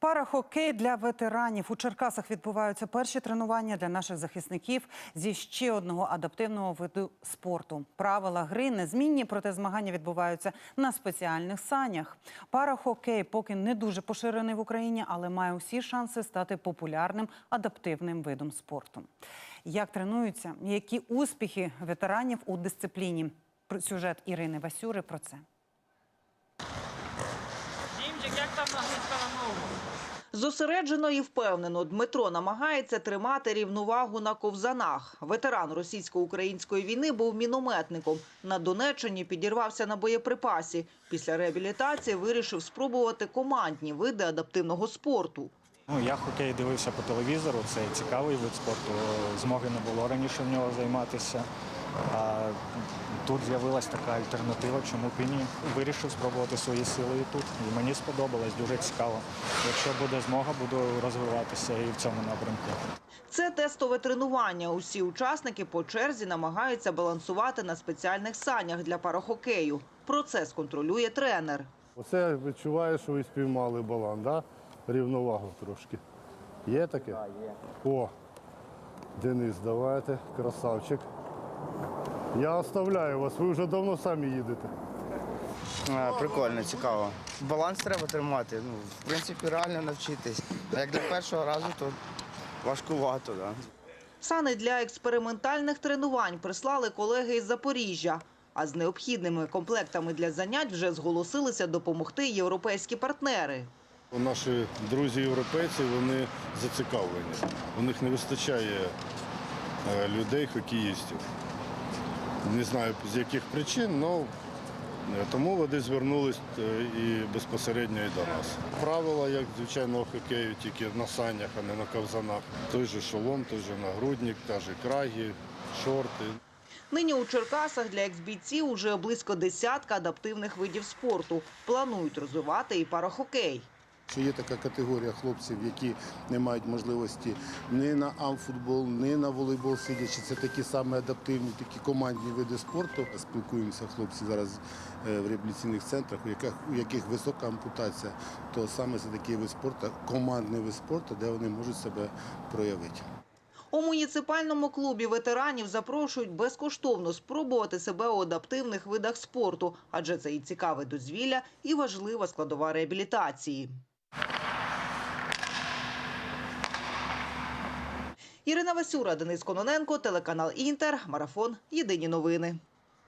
Парахокей для ветеранів у Черкасах відбуваються перші тренування для наших захисників зі ще одного адаптивного виду спорту. Правила гри незмінні, проте змагання відбуваються на спеціальних санях. Парахокей поки не дуже поширений в Україні, але має усі шанси стати популярним адаптивним видом спорту. Як тренуються, які успіхи ветеранів у дисципліні? Сюжет Ірини Васюри про це. Дімчик, як там на ногу? Зосереджено і впевнено Дмитро намагається тримати рівновагу на ковзанах. Ветеран російсько-української війни був мінометником. На Донеччині підірвався на боєприпасі. Після реабілітації вирішив спробувати командні види адаптивного спорту. Ну, я хокей дивився по телевізору, це цікавий вид спорту. Змоги не було раніше в нього займатися. А тут з'явилася така альтернатива, чому б і ні. Вирішив спробувати свої сили і тут. І мені сподобалось, дуже цікаво. Якщо буде змога, буду розвиватися і в цьому напрямку. Це тестове тренування. Усі учасники по черзі намагаються балансувати на спеціальних санях для парахокею. Процес контролює тренер. Оце відчуваю, що ви спіймали балан, да? рівновагу трошки. Є таке? Так, є. О, Денис, давайте, красавчик. Я оставляю вас, ви вже давно самі їдете. А, Прикольно, цікаво. Баланс треба тримати. Ну, в принципі, реально навчитись. А як для першого разу, то важкувато. Да. Сани для експериментальних тренувань прислали колеги із Запоріжжя. А з необхідними комплектами для занять вже зголосилися допомогти європейські партнери. Наші друзі європейці вони зацікавлені. У них не вистачає е, людей, хокеїстів. Не знаю з яких причин, але тому вони звернулись е, і безпосередньо і до нас. Правила, як звичайного хокею, тільки на санях, а не на ковзанах. Той же шолом, той же нагрудник, та же крагі, шорти. Нині у Черкасах для ексбійців уже близько десятка адаптивних видів спорту. Планують розвивати і парахокей. Що є така категорія хлопців, які не мають можливості ні на амфутбол, ні на волейбол сидячи. Це такі саме адаптивні, такі командні види спорту. Спілкуємося хлопці зараз е, в реабілітаційних центрах, у яких, у яких висока ампутація, то саме це такий вид спорту, командний вид спорту, де вони можуть себе проявити. У муніципальному клубі ветеранів запрошують безкоштовно спробувати себе у адаптивних видах спорту, адже це і цікаве дозвілля, і важлива складова реабілітації. Ірина Васюра, Денис Кононенко, телеканал Інтер, Марафон. Єдині новини.